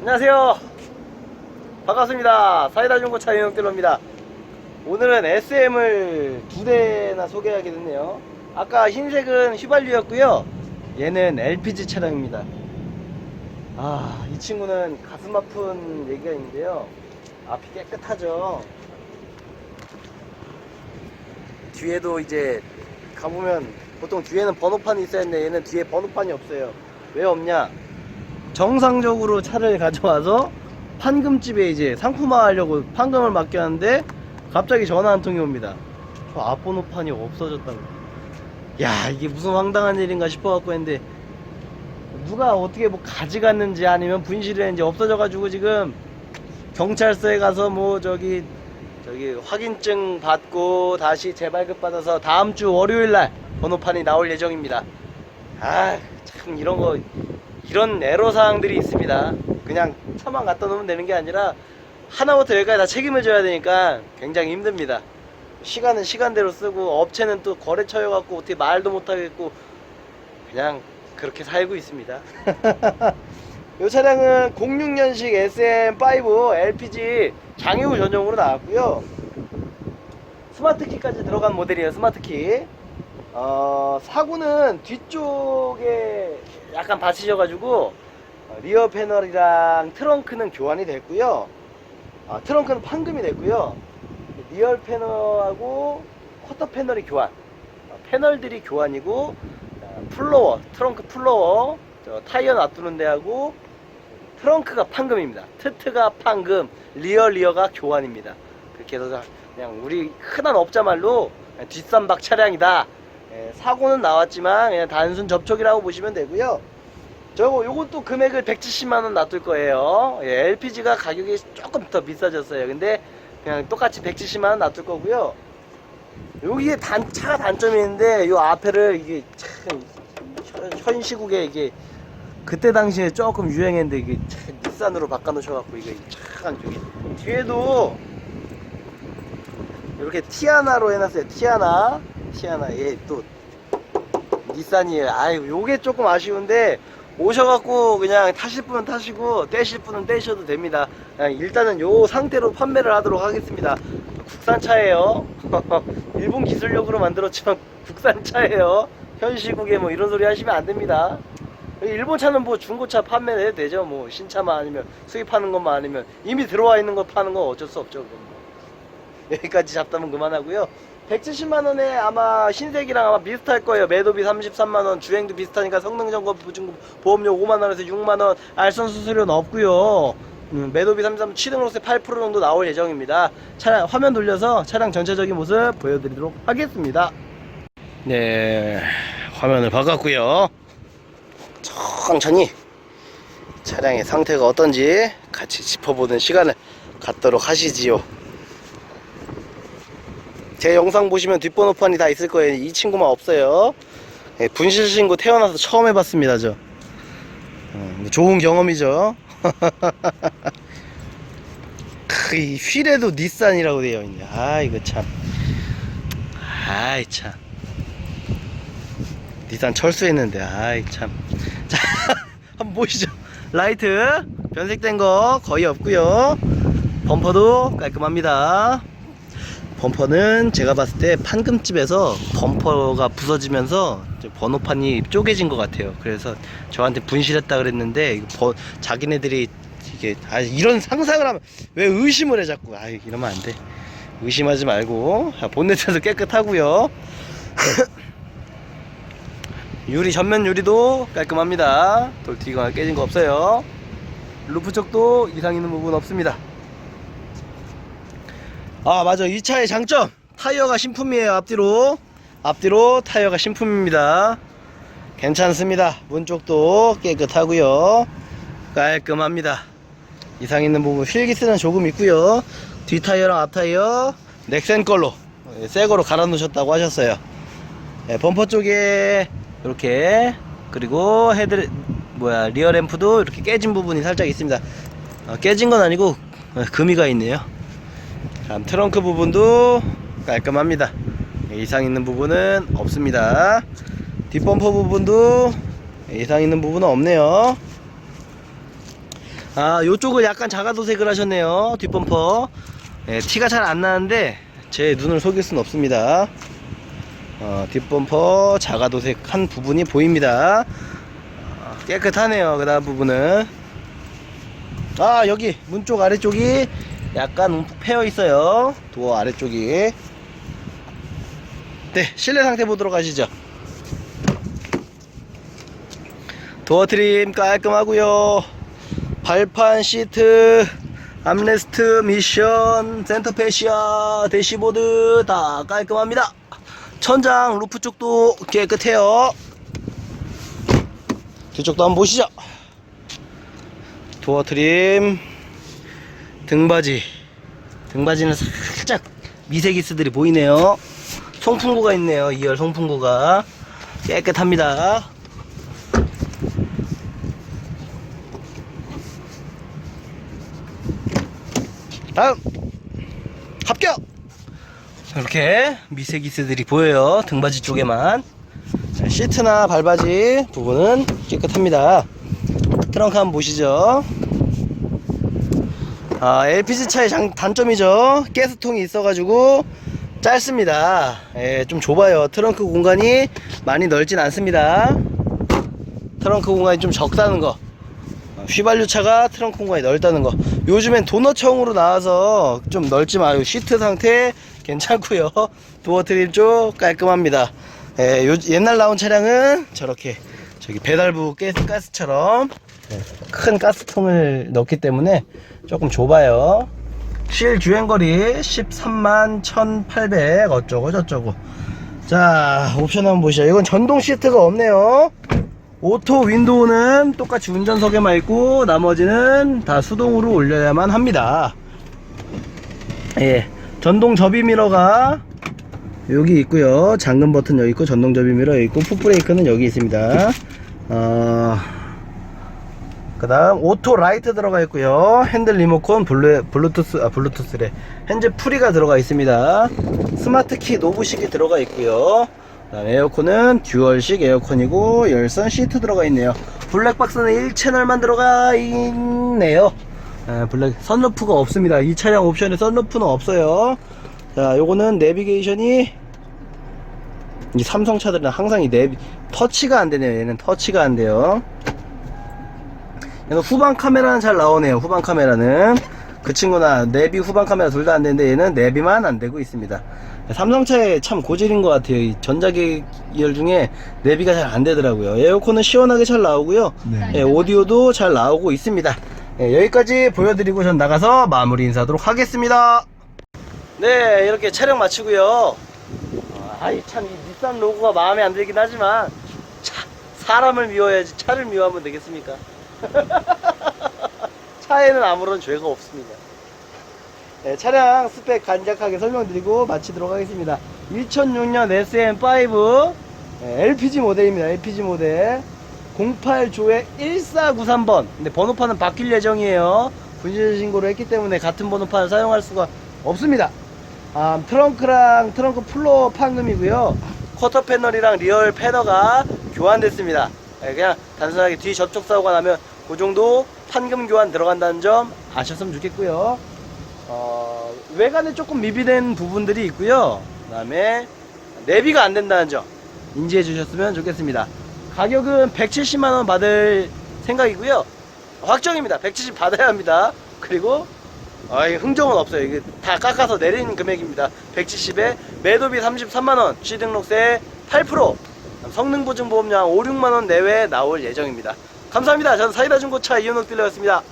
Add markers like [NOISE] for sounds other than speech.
안녕하세요. 반갑습니다. 사이다 중고차 영영들로입니다. 오늘은 SM을 두 대나 소개하게 됐네요. 아까 흰색은 휘발유였고요. 얘는 LPG 차량입니다. 아, 이 친구는 가슴 아픈 얘기가 있는데요. 앞이 깨끗하죠. 뒤에도 이제 가보면 보통 뒤에는 번호판이 있어야 하는데 얘는 뒤에 번호판이 없어요. 왜 없냐? 정상적으로 차를 가져와서 판금집에 이제 상품화하려고 판금을 맡겼는데 갑자기 전화 한 통이 옵니다. 저 앞번호판이 없어졌다고. 야 이게 무슨 황당한 일인가 싶어갖고 했는데 누가 어떻게 뭐 가져갔는지 아니면 분실을 했는지 없어져가지고 지금 경찰서에 가서 뭐 저기 저기 확인증 받고 다시 재발급 받아서 다음 주 월요일 날 번호판이 나올 예정입니다. 아 참 이런 거 이런 애로 사항들이 있습니다. 그냥 차만 갖다 놓으면 되는 게 아니라 하나부터 열까지 다 책임을 져야 되니까 굉장히 힘듭니다. 시간은 시간대로 쓰고 업체는 또 거래처여갖고 어떻게 말도 못하겠고 그냥 그렇게 살고 있습니다. [LAUGHS] 이 차량은 06년식 SM5 LPG 장애우 전용으로 나왔고요. 스마트키까지 들어간 모델이에요. 스마트키. 어, 사고는 뒤쪽에 약간 받치셔가지고 어, 리어 패널이랑 트렁크는 교환이 됐고요. 아, 트렁크는 판금이 됐고요. 리얼 패널하고 쿼터 패널이 교환. 어, 패널들이 교환이고 어, 플로어, 트렁크 플로어, 저 타이어 놔두는 데하고 트렁크가 판금입니다. 트트가 판금, 리어 리어가 교환입니다. 그렇게 해서 그냥 우리 흔한 업자말로 뒷산박 차량이다. 예, 사고는 나왔지만 그냥 단순 접촉이라고 보시면 되고요. 저거 요것도 금액을 170만 원 놔둘 거예요. 예, LPG가 가격이 조금 더 비싸졌어요. 근데 그냥 똑같이 170만 원 놔둘 거고요. 여기에 단 차가 단점이 있는데 요 앞에를 이게 참 현- 현 시국에 이게 그때 당시에 조금 유행했는데 이게 참 닛산으로 바꿔놓으셔갖고 이게 참 저기 뒤에도 이렇게 티아나로 해놨어요. 티아나, 티아나 얘또 닛산이에요. 아유 요게 조금 아쉬운데 오셔갖고 그냥 타실 분은 타시고 떼실 분은 떼셔도 됩니다. 일단은 요 상태로 판매를 하도록 하겠습니다. 국산차예요. [LAUGHS] 일본 기술력으로 만들었지만 [LAUGHS] 국산차예요. 현 시국에 뭐 이런 소리 하시면 안 됩니다. 일본 차는 뭐 중고차 판매해도 되죠. 뭐 신차만 아니면 수입하는 것만 아니면 이미 들어와 있는 거 파는 건 어쩔 수 없죠. 그건 뭐. [LAUGHS] 여기까지 잡담은 그만하고요. 170만 원에 아마 흰색이랑 아마 비슷할 거예요. 매도비 33만 원, 주행도 비슷하니까 성능 점검, 보증금, 보험료 5만 원에서 6만 원, 알선 수수료는 없고요. 음, 매도비 33, 취등록세 8% 정도 나올 예정입니다. 차량 화면 돌려서 차량 전체적인 모습 보여드리도록 하겠습니다. 네, 화면을 바꿨고요. 천천히 차량의 상태가 어떤지 같이 짚어보는 시간을 갖도록 하시지요. 제 영상 보시면 뒷번호판이 다 있을 거예요. 이 친구만 없어요. 예, 분실 신고 태어나서 처음 해봤습니다, 저. 어, 근데 좋은 경험이죠. [LAUGHS] 크, 이 휠에도 닛산이라고 되어 있네. 아, 이거 참. 아이, 참. 닛산 철수했는데, 아이, 참. [LAUGHS] 자, 한번 보시죠. 라이트, 변색된 거 거의 없고요 범퍼도 깔끔합니다. 범퍼는 제가 봤을 때 판금집에서 범퍼가 부서지면서 번호판이 쪼개진 것 같아요. 그래서 저한테 분실했다 그랬는데 버- 자기네들이 이게 아 이런 상상을 하면 왜 의심을 해 자꾸 아 이러면 안 돼. 의심하지 말고 자, 본네트도 깨끗하고요. [LAUGHS] 유리 전면 유리도 깔끔합니다. 돌 튀거나 깨진 거 없어요. 루프 쪽도 이상 있는 부분 없습니다. 아 맞아. 이 차의 장점. 타이어가 신품이에요 앞뒤로. 앞뒤로 타이어가 신품입니다. 괜찮습니다. 문 쪽도 깨끗하고요. 깔끔합니다. 이상 있는 부분 휠기스는 조금 있고요. 뒤 타이어랑 앞 타이어 넥센 걸로 예, 새 거로 갈아 놓으셨다고 하셨어요. 예, 범퍼 쪽에 이렇게 그리고 헤드 뭐야 리어 램프도 이렇게 깨진 부분이 살짝 있습니다. 어, 깨진 건 아니고 어, 금이가 있네요 다음 트렁크 부분도 깔끔합니다. 이상 있는 부분은 없습니다. 뒷범퍼 부분도 이상 있는 부분은 없네요. 아 요쪽을 약간 자가도색을 하셨네요 뒷범퍼. 예, 티가 잘 안 나는데 제 눈을 속일 수는 없습니다. 어, 뒷범퍼 자가도색한 부분이 보입니다. 아, 깨끗하네요 그 다음 부분은. 아 여기 문 쪽 아래쪽이 약간 움푹 패여 있어요. 도어 아래쪽이. 네 실내 상태 보도록 하시죠. 도어 트림 깔끔하고요. 발판 시트 암레스트 미션 센터 페시아 대시보드 다 깔끔합니다. 천장 루프 쪽도 깨끗해요. 뒤쪽도 한번 보시죠. 도어 트림 등받이. 등받이는 살짝 미세기스들이 보이네요. 송풍구가 있네요. 2열 송풍구가. 깨끗합니다. 다음. 합격! 이렇게 미세기스들이 보여요. 등받이 쪽에만. 자, 시트나 발바지 부분은 깨끗합니다. 트렁크 한번 보시죠 아, LPG 차의 장, 단점이죠. 가스통이 있어가지고 짧습니다. 예, 좀 좁아요. 트렁크 공간이 많이 넓진 않습니다. 트렁크 공간이 좀 적다는 거. 어, 휘발유 차가 트렁크 공간이 넓다는 거. 요즘엔 도너청으로 나와서 좀 넓지 마요. 시트 상태 괜찮고요. [LAUGHS] 도어 트림 쪽 깔끔합니다. 예, 요, 옛날 나온 차량은 저렇게 저기 배달부 가스, 가스처럼 예, 큰 가스통을 넣기 때문에 조금 좁아요. 실 주행거리 13만 1800 어쩌고 저쩌고. 자 옵션 한번 보시죠. 이건 전동 시트가 없네요. 오토 윈도우는 똑같이 운전석에만 있고 나머지는 다 수동으로 올려야만 합니다. 예 전동 접이 미러가 여기 있고요. 잠금 버튼 여기 있고 전동 접이 미러 여기 있고 풋브레이크는 여기 있습니다 어... 그 다음 오토 라이트 들어가 있고요. 핸들 리모컨 블루, 블루투스 아 블루투스래. 핸즈 프리가 들어가 있습니다. 스마트 키 노브식이 들어가 있고요. 그 다음 에어컨은 듀얼식 에어컨이고 열선 시트 들어가 있네요. 블랙박스는 1채널만 들어가 있네요. 아, 블랙 선루프가 없습니다. 이 차량 옵션에 선루프는 없어요. 자 요거는 내비게이션이 이 삼성 차들은 항상 이 내비 터치가 안 되네요. 얘는 터치가 안 돼요. 얘는 후방 카메라는 잘 나오네요. 후방 카메라는. 그 친구나 내비 후방 카메라 둘 다 안 되는데 얘는 내비만 안 되고 있습니다. 삼성차에 참 고질인 것 같아요. 이 전자기기열 중에 내비가 잘 안 되더라고요. 에어컨은 시원하게 잘 나오고요. 네. 예, 오디오도 잘 나오고 있습니다. 예, 여기까지 보여드리고 전 나가서 마무리 인사하도록 하겠습니다. 네 이렇게 촬영 마치고요. 어, 아이 참 이 닛산 로고가 마음에 안 들긴 하지만 차, 사람을 미워야지 차를 미워하면 되겠습니까? [LAUGHS] 차에는 아무런 죄가 없습니다. 네, 차량 스펙 간략하게 설명드리고 마치도록 하겠습니다. 2006년 SM5 네, LPG 모델입니다. LPG 모델. 08조에 1493번. 근데 번호판은 바뀔 예정이에요. 분실 신고를 했기 때문에 같은 번호판을 사용할 수가 없습니다. 아, 트렁크랑 트렁크 플로어 판금이고요 쿼터 패널이랑 리얼 패너가 교환됐습니다. 네, 그냥 단순하게 뒤 접촉 사고가 나면 그 정도 판금 교환 들어간다는 점 아셨으면 좋겠고요. 어, 외관에 조금 미비된 부분들이 있고요. 그 다음에 내비가 안 된다는 점 인지해 주셨으면 좋겠습니다. 가격은 170만 원 받을 생각이고요. 확정입니다. 170 받아야 합니다. 그리고 아이 흥정은 없어요. 이게 다 깎아서 내린 금액입니다. 170에 매도비 33만원 취등록세 8% 성능 보증 보험량 5, 6만원 내외 나올 예정입니다. 감사합니다. 저는 사이다 중고차 이현욱 딜러였습니다